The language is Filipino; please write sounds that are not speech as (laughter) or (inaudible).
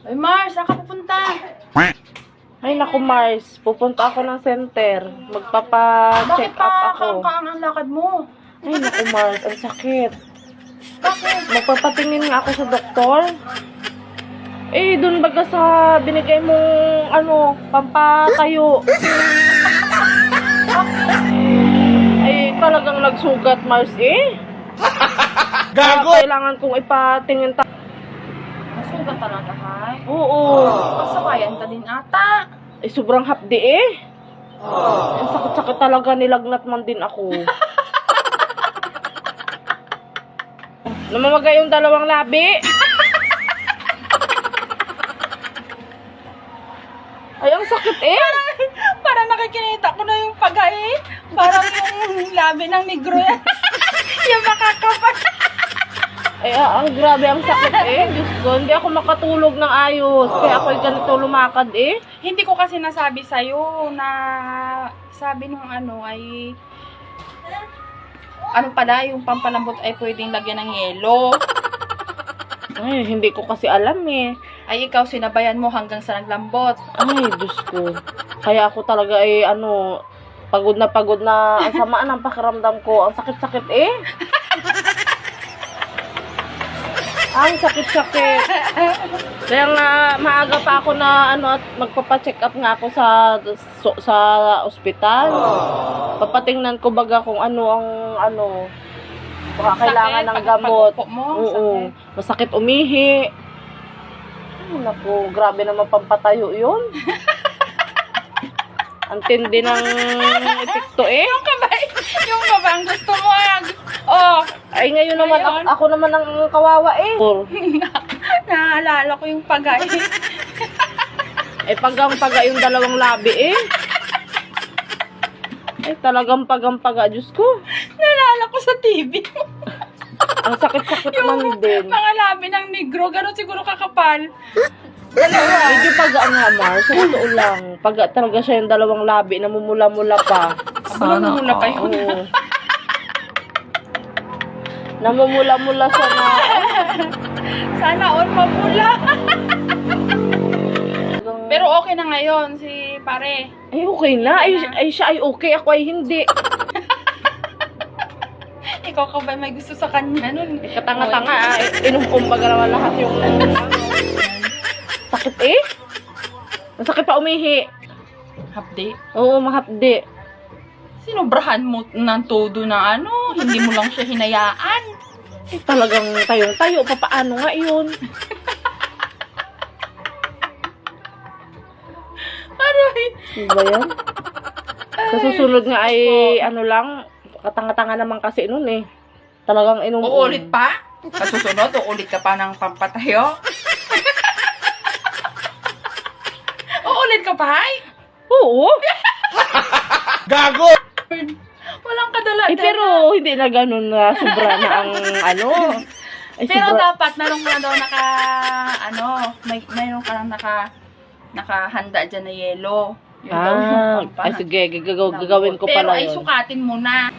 Ay, Mars, saan ka pupunta? Ay, naku Mars, pupunta ako ng center. Magpapa-check Bakit up pa ako. kaang ang lakad mo? Ay, naku Mars, ang sakit. Bakit? Magpapatingin nga ako sa doktor. Eh, dun baga sa binigay mong, ano, pampatayo. Ay, talagang nagsugat, Mars, eh. Gago! Kailangan kong ipatingin ta- Masugat talaga, hay. Oo. Pasabayan ka din ata. Eh, sobrang hapdi, eh. Ang sakit-sakit talaga, nilagnat man din ako. (laughs) Namamagay yung dalawang labi. Ay, ang sakit eh. (laughs) Parang nakikinita ko na yung pagay. Parang yung labi ng negro yan. (laughs) yung makakapal. Ay, ah, ang grabe ang sakit eh. (laughs) Diyos ko, hindi ako makatulog ng ayos. Kaya ako'y ganito lumakad eh. Hindi ko kasi nasabi sa'yo na sabi nung ano ay ano pala, yung pampalambot ay pwedeng lagyan ng yelo. Ay, hindi ko kasi alam eh. Ay ikaw sinabayan mo hanggang sa naglambot. Ay, Diyos ko. Kaya ako talaga ay ano, pagod na pagod na. Ang sama ng pakiramdam ko. Ang sakit-sakit eh. (laughs) Ang sakit-sakit. Kaya nga, maaga pa ako na ano at magpapa-check up nga ako sa so- sa ospital. Papatingnan ko baga kung ano ang ano baka kailangan ng gamot. mo, Oo. sakit. Masakit umihi. Ay, naku, grabe naman pampatayo yun. (laughs) Ang tindi ng epekto eh. Yung kabay, yung ba ang gusto mo ag. Oh, Ay, ngayon naman, ako, Ngayon? ako naman ang kawawa eh. (laughs) naalala ko yung pagay. (laughs) Eh, pagang-paga yung dalawang labi eh. Ay, talagang pagang-paga. Diyos ko. naalala ko sa TV. (laughs) Ang sakit-sakit man din. Mga labi ng negro, ganun siguro kakapal. Medyo paga nga, Mar. Sa totoo lang. Paga talaga siya yung dalawang labi. Namumula-mula pa. Mula pa yun. Oo. (laughs) Namumula-mula siya na. Sana all mapula. (laughs) Pero okay na ngayon si pare. Ay, okay na. Ay, ay siya ay okay. Ako ay hindi. (laughs) Ikaw ka ba may gusto sa kanya nun? Katanga-tanga. ah. Inukumbaga naman lahat yung... Sakit eh. Ang sakit pa umihi. Update. Oo, mahapdi. Sinobrahan mo ng todo na ano, hindi mo lang siya hinayaan. Eh, talagang tayong-tayo. Papaano nga yun? Aray! Ano ba yan? Sa susunod nga ay ano lang, katanga-tanga naman kasi nun eh. Talagang inung Uulit pa? Sa susunod, uulit ka pa ng pampatayo? (laughs) uulit ka pa, ay? (laughs) Oo. Walang kadala Eh, pero hindi na ganun na sobra na ang (laughs) ano. Ay, Pero sobra. dapat meron ka daw naka ano, may mayroon ka lang naka nakahanda diyan na yelo. Yun daw yung Ah, ay sige, gagaw, gagawin ko Pero pala ay yun. sukatin mo na.